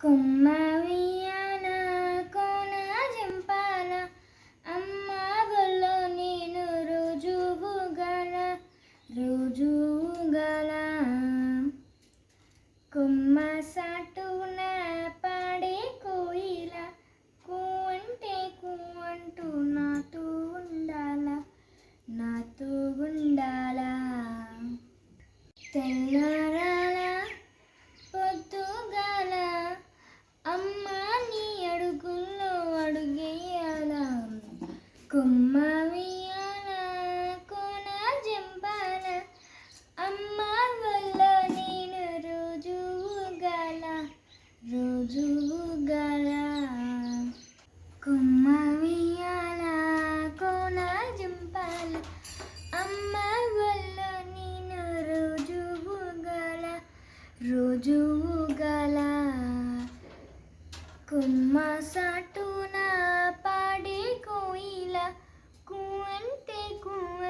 కొమ్మ వియ్యాల కోన జంపాల? అమ్మ గొల్లో నేను రుజువు గల రోజు గల కొమ్మ సాటున పాడే కోయిల కూ అంటే కూ అంటూ నాతో ఉండాల నాతో ఉండాల. తెల్లారాల రుజువుగల గల కొమ్మ పాడే కోయిల కువంటే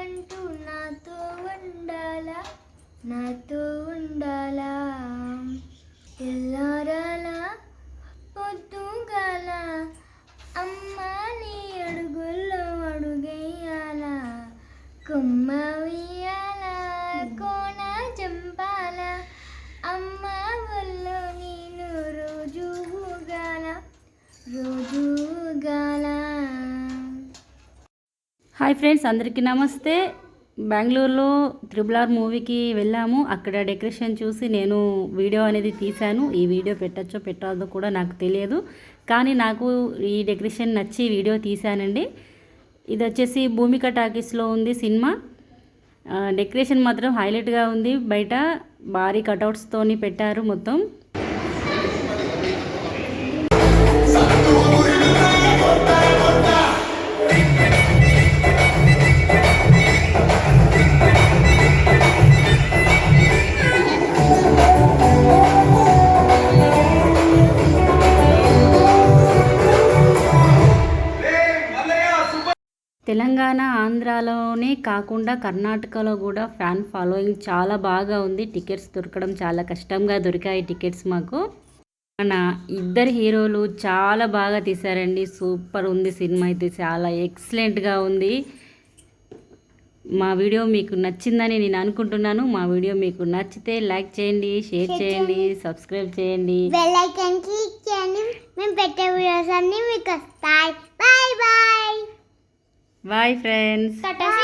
అంటే నాతో ఉండాల నాతో ఉండాల. తెల్లారాల పొద్దుగల అమ్మ నీ అడుగుల్లో అడుగేయాల కుమ్మ హాయ్ ఫ్రెండ్స్ అందరికీ నమస్తే. బెంగళూరులో త్రిబుల్ ఆర్ మూవీకి వెళ్ళాము. అక్కడ డెకరేషన్ చూసి నేను వీడియో అనేది తీశాను. ఈ వీడియో పెట్టచ్చో పెట్టాలో కూడా నాకు తెలియదు. కానీ నాకు ఈ డెకరేషన్ నచ్చి వీడియో తీశానండి. ఇది వచ్చేసి భూమిక టాకీస్లో ఉంది సినిమా. డెకరేషన్ మాత్రం హైలైట్గా ఉంది. బయట భారీ కటౌట్స్తోని పెట్టారు మొత్తం. తెలంగాణ ఆంధ్రాలోనే కాకుండా కర్ణాటకలో కూడా ఫ్యాన్ ఫాలోయింగ్ చాలా బాగా ఉంది. టికెట్స్ దొరకడం చాలా కష్టంగా దొరికాయి టికెట్స్ మాకు. మన ఇద్దరు హీరోలు చాలా బాగా తీశారండి. సూపర్ ఉంది సినిమా అయితే చాలా ఎక్సలెంట్గా ఉంది. మా వీడియో మీకు నచ్చిందని నేను అనుకుంటున్నాను. మా వీడియో మీకు నచ్చితే లైక్ చేయండి షేర్ చేయండి. సబ్స్క్రైబ్ చేయండి. బెల్ ఐకాన్ క్లిక్ చేయండి. మేము పెట్టే వీడియోస్ అన్నీ మీకు వస్తాయి. Bye bye. Bye friends tata see